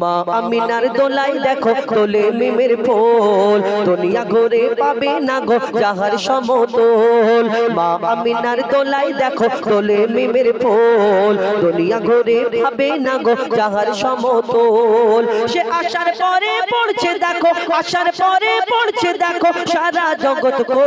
মা, আমিনার দোলাই দেখো তোলে মিমের ফুল। দুনিয়া ঘুরে পাবে না গো যাহার সমতল। মা, আমিনার দোলাই দেখো তোলে মিমের ফুল। দুনিয়া ঘুরে পাবে না গো যাহার সমতল। সে আসার পরে পড়ছে দেখো আসার পরে পড়ছে দেখো সারা জগৎ কি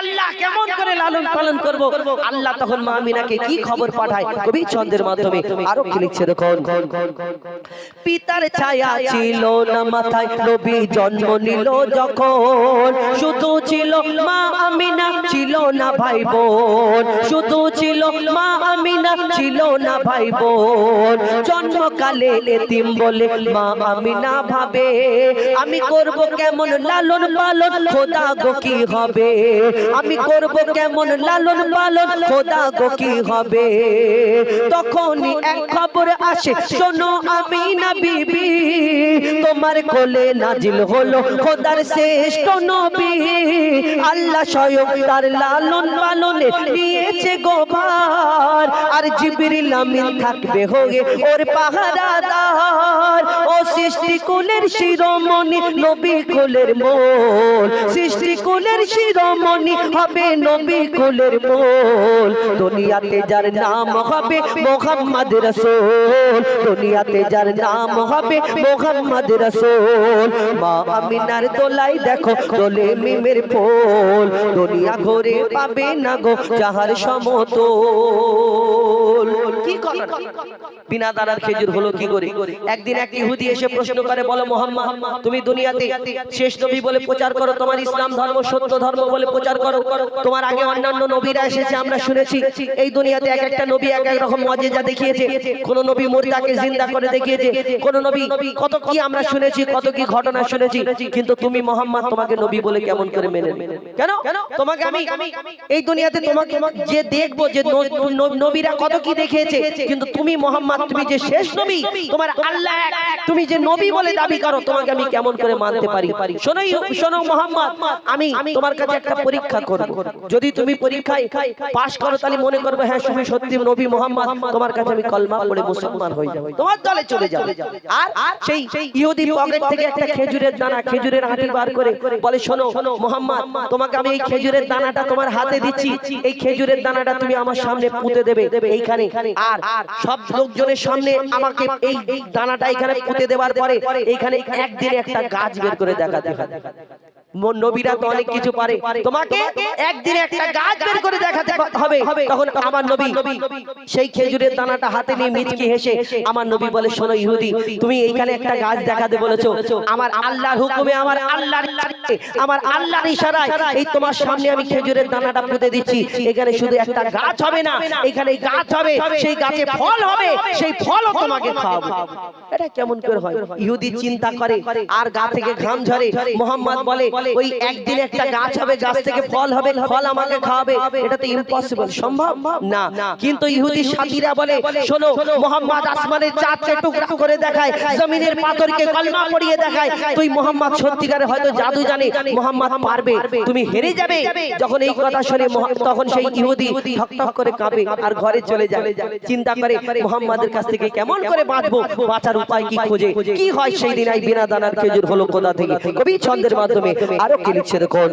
আল্লাহ কেমন করে লালন পালন করব? আল্লাহ তখন মা মিনাকে কি খবর পাঠায়? কবি ছন্দের মাধ্যমে আরও কি লিখছে দেখুন। পিতার ছায়া ছিল না মাথায়, নবী জন্ম নিল যখন। শুধু ছিল মা আমিনা, ছিল না ভাই বোন। শুধু ছিল মা আমিনা, ছিল না ভাই বোন। জন্মকালে এতিম বলে মা আমিনা ভাবে, আমি করব কেমন লালন পালন, খোদা গো কি হবে? আমি করব কেমন লালন পালন, খোদা গো কি হবে? তখনই এক খবর আসে, শোনো আমি না বিবি তোমার কোলে নাজিল হলো খোদার শ্রেষ্ঠ নবী। আল্লাহ স্বয়ং তার লালন পালনে নিয়েছে আর জিবরিল আমিন থাকবে হয়ে। ওর পাহারাদার, ও সৃষ্টি কুলের শিরোমণি, নবী কুলের মোল। সৃষ্টি কুলের শিরোমণি হবে নবী কুলের মোল। দুনিয়াতে যার নাম হবে মোহাম্মদ রসুল। দুনিয়াতে যার নাম হবে মোহাম্মদ রসুল। মা আমিনার দোলাই দেখো, দোলে মিমের ফুল। দুনিয়া ঘুরে পাবে না গো যাহার সমতল কি কথা? বিনা দাঁড়ার খেজুর হলো কি করে? একদিন এক ইহুদি এসে প্রশ্ন করে বলো মোহাম্মদ তুমি দুনিয়াতে শেষ নবী বলে প্রচার করো তোমার ইসলাম ধর্ম সত্য ধর্ম বলে প্রচার করো তোমার আগে অন্যান্য নবীরা এসেছে আমরা শুনেছি এই দুনিয়াতে এক একটা নবী এক এক রকম মজেজা দেখিয়েছে কোন নবী মুর্দাকে জিন্দা করে দেখিয়েছে কোন নবী কত কি আমরা শুনেছি কত কি ঘটনা শুনেছি কিন্তু তুমি মোহাম্মদ তোমাকে নবী বলে কেমন করে মেনে? কেন? তোমাকে আমি এই দুনিয়াতে তোমাকে যে দেখব যে নবীরা কত কি দেখিয়েছে? কিন্তু তুমি মোহাম্মদ, তুমি যে শেষ নবী, তোমার আল্লাহ তুমি যে নবী বলে দাবি করো, তোমাকে আমি কেমন করে মানতে পারি? শোনো শোনো মোহাম্মদ, আমি তোমার কাছে একটা পরীক্ষা করব। যদি তুমি পরীক্ষায় পাশ করো, তাহলে মনে করবে হ্যাঁ তুমি সত্যি নবী মোহাম্মদ, তোমার কাছে আমি কলমা পড়ে মুসলমান হয়ে যাব। তোমার দলে চলে যাও আর সেই ইহুদি পকেট থেকে একটা খেজুরের দানা, খেজুরের আঁটি বার করে বলে, শোনো মোহাম্মদ, তোমাকে আমি এই খেজুরের দানাটা তোমার হাতে দিচ্ছি। এই খেজুরের দানাটা তুমি আমার সামনে পুঁতে দেবে। এইখানে আর সব লোকজনের সামনে আমাকে এই দানাটা এখানে পুঁতে দেওয়ার পরে এইখানে একদিন একটা গাছ বের করে দেখা দেখা ম- নবীরা তো অনেক কিছু পারে। তোমাকে একদিনে একটা গাছ বের করে দেখাতে হবে। তখন আমার নবী, সেই খেজুরের দানাটা হাতে নিয়ে মিচকি হেসে আমার নবী বলে, শোনো ইহুদি, তুমি এইখানে একটা গাছ দেখাতে বলেছ। আমার আল্লাহর হুকুমে, আমার আল্লাহর আমার আল্লাহর ইশারায় এই তোমার সামনে আমি খেজুরের দানাটা পুঁতে দিচ্ছি। এখানে শুধু একটা গাছ হবে না, এখানে গাছ হবে, সেই গাছে ফল হবে, সেই ফলও তোমাকে খাওয়াবো। এটা কেমন করে হয়? ইহুদি চিন্তা করে, আর গা থেকে ঘাম ঝরে। মোহাম্মদ বলে ওই একদিন একটা গাছ হবে গাছ থেকে ফল হবে ফল আমাকে খাওয়াবে এটা তো ইম্পসিবল সম্ভব? না। কিন্তু ইহুদি সাথীরা বলে শোনো মোহাম্মদ আসমানের চাঁদকে টুকরা করে দেখায় জমিনের পাথরকে কলমা পড়িয়ে দেখায় তুই মোহাম্মদ সত্যিকারে হয়তো জাদু জানে মোহাম্মদ পারবে। তুমি হেরে যাবে। যখন এই কথা শুনে তখন সেই ইহুদি ঠক ঠক করে কাঁপে আর ঘরে চলে যাবে চিন্তা করে মোহাম্মদের কাছ থেকে কেমন করে বাঁচবো বাঁচার উপায় কি খোঁজে কি হয় সেই দিন এই বিনা দানার খেজুর হলো কোথা থেকে কবি ছন্দের মাধ্যমে আরও কি লিখছে দেখুন?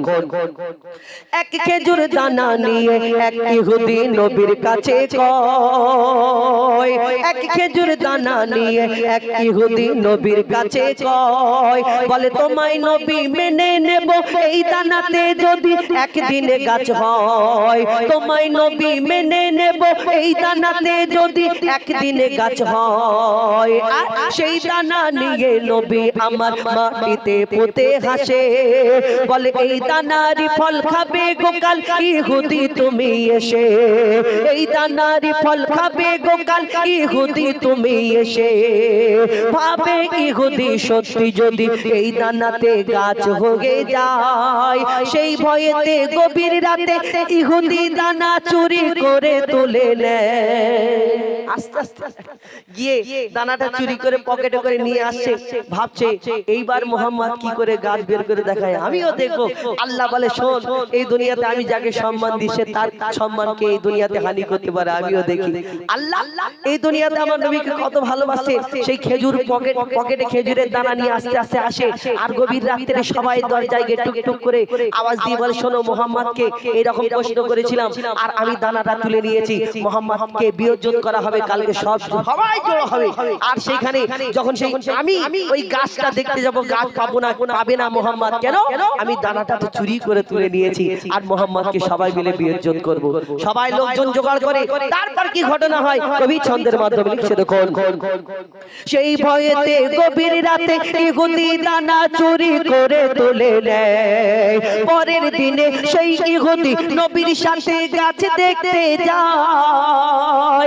এক খেজুর দানা নিয়ে এক ইহুদি নবীর কাছে কয়। এক খেজুর দানা নিয়ে এক ইহুদি নবীর কাছে কয়। বলে তোমায় নবী মেনে নেব এই দানাতে যদি একদিনে গাছ হয়। তোমায় নবী মেনে নেব এই দানাতে যদি একদিনে গাছ হয়। আর সেই দানা নিয়ে নবী আমার মাটিতে পুঁতে হাসে। বলে, এই দানারি ফল খাবে গোকাল, ইহুদি তুমি এসে। এই দানারি ফল খাবে গোকাল, ইহুদি তুমি এসে। ভাবে ইহুদি সত্যি যদি এই দানাতে গাছ হয়ে যায়, সেই ভয়েতে গভীর রাতে ইহুদি দানা চুরি করে তুলে দানাটা চুরি করে পকেটে করে নিয়ে আসছে, ভাবছে, এইবার মোহাম্মদ কি করে গাছ বের করে দেখায়? আমিও দেখব। আল্লাহ বলে শোন এই দুনিয়াতে আমি যাকে সম্মান দিই সে তার সম্মানকে এই দুনিয়াতে হানি করতে পারে আমিও দেখি। আল্লাহ এই দুনিয়াতে আমার নবীকে কত ভালোবাসে সেই খেজুর পকেট পকেটে খেজুরের দানা নিয়ে আস্তে আস্তে আসে আর গভীর রাত্রে সবাই দরজায় গিয়ে টুক টুক করে আওয়াজ দিয়ে বলে শোনো মোহাম্মদকে এরকম প্রশ্ন করেছিলাম আর আমি দানাটা তুলে নিয়েছি। মোহাম্মদকে বিয়োজন করা হবে কালকে সব সবাই জড়ো হবে। আর সেখানে যখন সেই আমি ওই গাছটা দেখতে যাব গাছ পাবো না পাবে না মোহাম্মদ কেন? আমি দানাটা তো চুরি করে তুলে নিয়েছি আর মোহাম্মদকে সবাই মিলে বিয়োজন করব। সবাই লোকজন জোগাড় করে, তারপর কি ঘটনা হয়? কবি ছন্দের মাধ্যমে লিখছে, দেখুন। সেই ভয়েতে গভীর রাতে ইহুদি দানা চুরি করে তুলে নেয়। পরের দিনে সেই ইহুদি নবীর সাথে গাছ দেখতে যায়।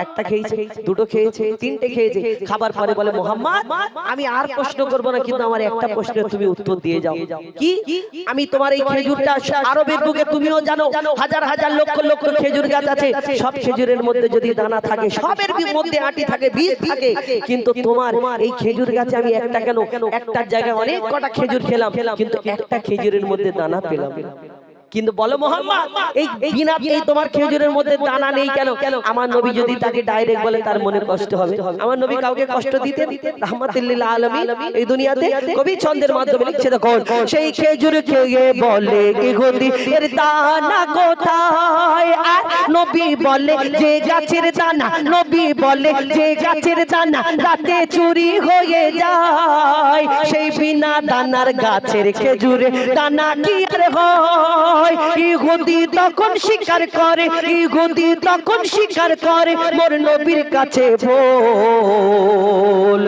একটা খেয়েছে দুটো খেয়েছে তিনটে খেয়েছে খাবার পরে বলে মোহাম্মদ আমি আর প্রশ্ন করব না কিন্তু আমার একটা প্রশ্নের তুমি উত্তর দিয়ে যাও। কি? আমি তোমার এই খেজুরটা আরবের বুকে তুমিও জানো হাজার হাজার লক্ষ লক্ষ খেজুর গাছ আছে সব খেজুরের মধ্যে যদি দানা থাকে সবের মধ্যে আটি থাকে বীজ থাকে কিন্তু তোমার এই খেজুর গাছে আমি একটা কেন? একটার জায়গায় অনেক কটা খেজুর খেলাম কিন্তু একটা খেজুরের মধ্যে দানা পেলাম। কিন্তু বলো মোহাম্মদ, এই বিনা এই তোমার খেজুরের মধ্যে দানা নেই কেন? আমার নবী যদি তাকে ডাইরেক্ট বলে, তার মনে কষ্ট হবে। আমার নবী কাউকে কষ্ট আলামিন, এই দুনিয়াতে কবি ছন্দের মাধ্যমে লিখছে, দেখুন, সেই খেজুর খেয়ে বলে ইহুদি এর দানা কোথায়? আর নবী বলে, যে গাছের দানা। নবী বলে, যে গাছের দানা চুরি হয়ে যায়। বিনা দানার গাছের খেজুরে, দানা কি আর হয়? ইহুদি তখন স্বীকার করে, ইহুদি তখন স্বীকার করে, মোর নবীর কাছে বল।